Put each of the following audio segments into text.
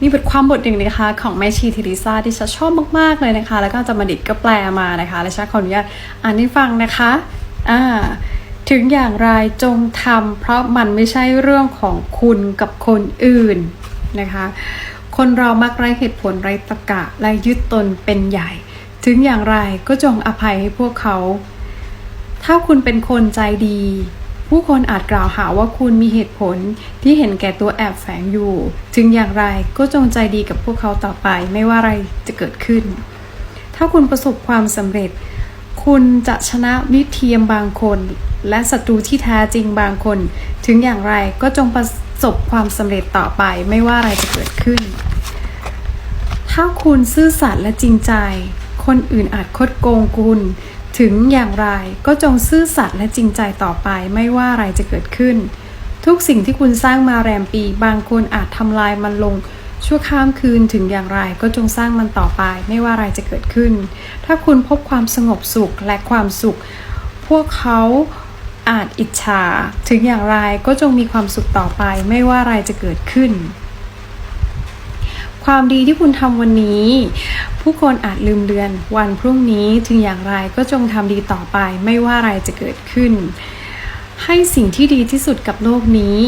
มีบทความบทหนึ่งนะคะ ของแม่ชีเทริซาที่ฉันชอบมาก ๆ เลยนะคะ แล้วก็อาจารย์บัณฑิตก็แปลมานะคะและฉันขออนุญาตอ่านให้ฟังนะคะอ่าถึงอย่างไรจงทำเพราะมันไม่ใช่เรื่องของคุณกับคนอื่นนะคะ คนเรามักไร้เหตุผลไร้ตรกะและยึดตนเป็นใหญ่ ถึงอย่างไรก็จงอภัยให้พวกเขา ถ้าคุณเป็นคนใจดี ผู้คนอาจกล่าวหาว่าคุณมีเหตุผลที่เห็นแก่ตัวแอบแฝงอยู่ ถึงอย่างไรก็จงใจดีกับพวกเขาต่อไปไม่ว่าอะไรจะเกิดขึ้น ถ้าคุณประสบความสำเร็จ คุณจะชนะมิตรเทียมบางคน และศัตรูที่แท้จริงบางคน ถึงอย่างไรก็จงประสบความสำเร็จต่อไปไม่ว่าอะไรจะเกิดขึ้น ถ้าคุณซื่อสัตย์และจริงใจ คนอื่นอาจคดโกงคุณ ถึงอย่างไรก็จงซื่อสัตย์และจริงใจต่อไปไม่ว่าอะไรจะเกิดขึ้น ทุกสิ่งที่คุณสร้างมาแรมปี บางคนอาจทำลายมันลง ชั่วข้ามคืนถึงอย่างไรก็จงสร้างมันต่อไปไม่ว่าอะไรจะเกิดขึ้น ถ้าคุณพบความสงบสุขและความสุข พวกเขาอาจอิจฉา ถึงอย่างไรก็จงมีความสุขต่อไปไม่ว่าอะไรจะเกิดขึ้น ความดีที่คุณทำวันนี้ ผู้คนอาจลืมเลือน วันพรุ่งนี้ถึงอย่างไรก็จงทำดีต่อไปไม่ว่าอะไรจะเกิดขึ้น ให้สิ่งที่ดีที่สุดกับโลกนี้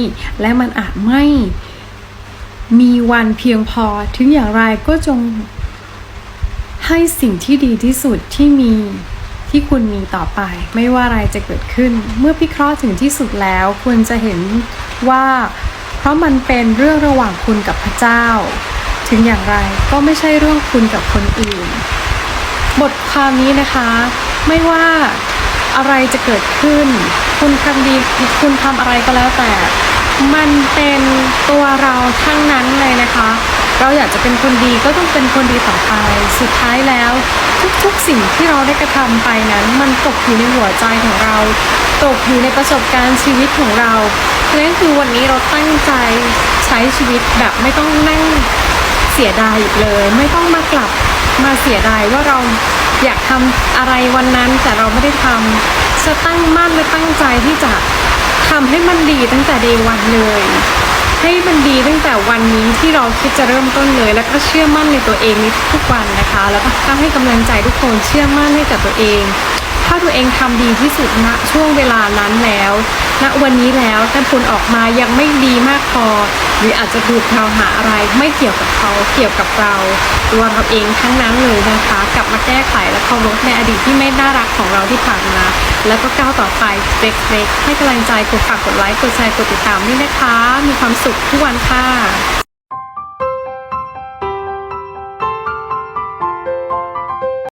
และมันอาจไม่มีวันเพียงพอถึงอย่างไรก็จง ให้สิ่งที่ดีที่สุดที่มีที่คุณมีต่อไป ไม่ว่าอะไรจะเกิดขึ้น เมื่อพิเคราะห์ถึงที่สุดแล้ว คุณจะเห็นว่า เพราะมันเป็นเรื่องระหว่างคุณกับพระเจ้า ถึงอย่างไรก็ไม่ใช่เรื่องคุณกับคนอื่น บทความนี้นะคะ ไม่ว่าอะไรจะเกิดขึ้น คุณทำดีคุณทำอะไรก็แล้วแต่ มันเป็นตัวเราทั้งนั้นเลยนะคะ เราอยากจะเป็นคนดีก็ต้องเป็นคนดีต่อไปสุดท้ายแล้ว ทุกๆสิ่งที่เราได้กระทำไปนั้น มันตกอยู่ในหัวใจของเรา ตกอยู่ในประสบการณ์ชีวิตของเรานั่นคือวันนี้เราตั้งใจใช้ชีวิตแบบไม่ต้องนั่ง สียดายอีกเลย ไม่ต้องมากลับมาเสียดายว่าเราอยากทำอะไรวันนั้นแต่เราไม่ได้ทำจะตั้งมั่นและตั้งใจที่จะทำให้มันดีตั้งแต่เดวันเลย ให้มันดีตั้งแต่วันนี้ที่เราคิดจะเริ่มต้นเลย แล้วก็เชื่อมั่นในตัวเองทุกวันนะคะ แล้วก็ให้กำลังใจทุกคนเชื่อมั่นให้กับตัวเอง ถ้าตัวเองทำดีที่สุดณช่วงเวลานั้นแล้วณวันนี้แล้วแต่ผลออกมายังไม่ดีมากพอ หรืออาจจะถูกกล่าวหาอะไรไม่เกี่ยวกับเขาเกี่ยวกับเราตัวเราเองทั้งนั้นเลยนะคะกลับมาแก้ไขและเคารพในอดีตที่ไม่น่ารักของเราที่ผ่านมา แล้วก็ก้าวต่อไปเล็กๆให้กำลังใจกดฝากกดไลค์กดแชร์กดติดตามด้วยนะคะ มีความสุขทุกวันค่ะ